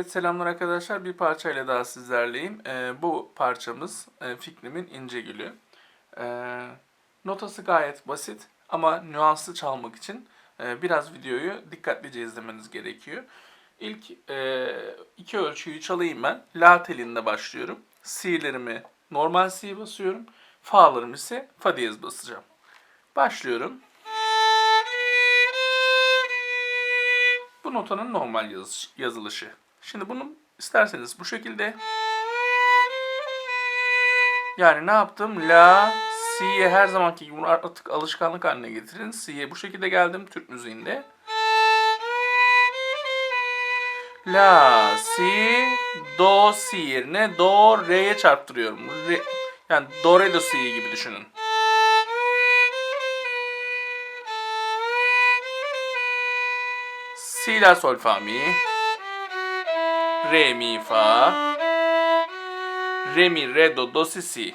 Evet selamlar arkadaşlar. Bir parçayla daha sizlerleyim. Ee, bu parçamız e, Fikrimin İnce Gülü. Ee, notası gayet basit ama nüanslı çalmak için e, biraz videoyu dikkatlice izlemeniz gerekiyor. İlk e, iki ölçüyü çalayım ben. La telinde başlıyorum. Si'lerimi normal Si basıyorum. Fa'larımı ise Fa diyez basacağım. Başlıyorum. Bu notanın normal yazış- yazılışı. Şimdi bunu isterseniz bu şekilde yani ne yaptım? La, si'ye her zamanki gibi bunu artık alışkanlık haline getirin. Si'ye bu şekilde geldim Türk müziğinde. La, si, do, si yerine do, re'ye çarptırıyorum. Re, yani do, re, do, si gibi düşünün. Si, la, sol, fa, mi. Re, mi, fa. Re, mi, re, do, do, si, si.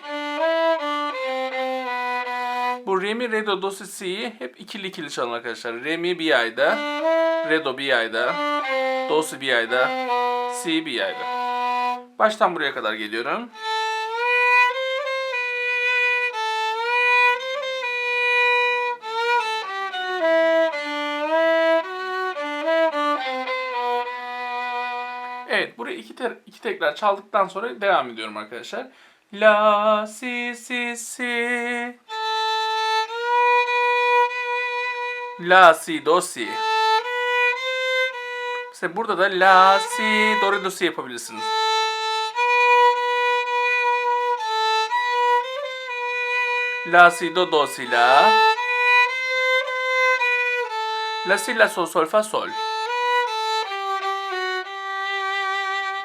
Bu re, mi, re, do, do, si, si'yi hep ikili ikili çalın arkadaşlar. Re, mi bir ayda. Re, do bir ayda. Do, si bir ayda. Si bir ayda. Baştan buraya kadar geliyorum. Evet, burayı iki, ter- iki tekrar çaldıktan sonra devam ediyorum arkadaşlar. La, si, si, si. La, si, do, si. Mesela burada da la, si, do, re, do, si yapabilirsiniz. La, si, do, do, si, la. La, si, la, sol, sol, fa, sol.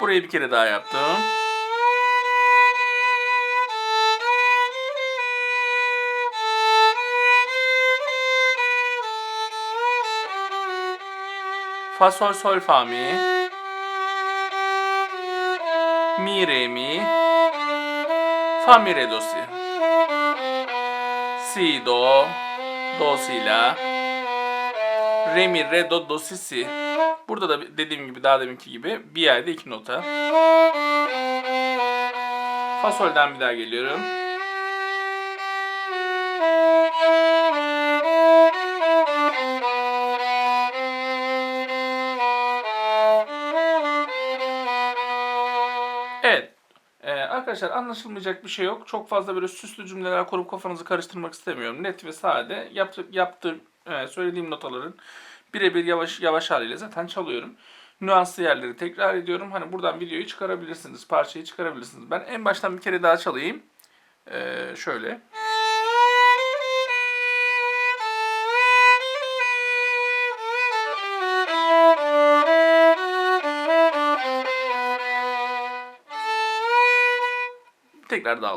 Burayı bir kere daha yaptım. Fa sol sol fa mi. Mi re mi. Fa mi re do si. Si do. Do si la. Re mi re do do si si. Burada da dediğim gibi daha deminki gibi bir yerde iki nota. Fa sol'den bir daha geliyorum. Evet. Ee, arkadaşlar anlaşılmayacak bir şey yok. Çok fazla böyle süslü cümleler kurup kafanızı karıştırmak istemiyorum. Net ve sade yaptı, yaptığım, e, söylediğim notaların birebir yavaş yavaş haliyle zaten çalıyorum. Nüanslı yerleri tekrar ediyorum. Hani buradan videoyu çıkarabilirsiniz, parçayı çıkarabilirsiniz. Ben en baştan bir kere daha çalayım. Ee, şöyle. Tekrar daha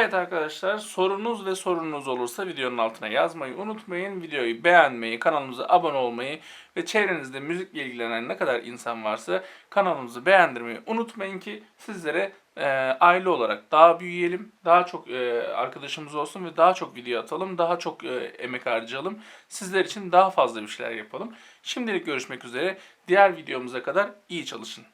Evet arkadaşlar sorunuz ve sorunuz olursa videonun altına yazmayı unutmayın. Videoyu beğenmeyi, kanalımıza abone olmayı ve çevrenizde müzikle ilgilenen ne kadar insan varsa kanalımızı beğendirmeyi unutmayın ki sizlere e, aile olarak daha büyüyelim, daha çok e, arkadaşımız olsun ve daha çok video atalım, daha çok e, emek harcayalım. Sizler için daha fazla bir şeyler yapalım. Şimdilik görüşmek üzere. Diğer videomuza kadar iyi çalışın.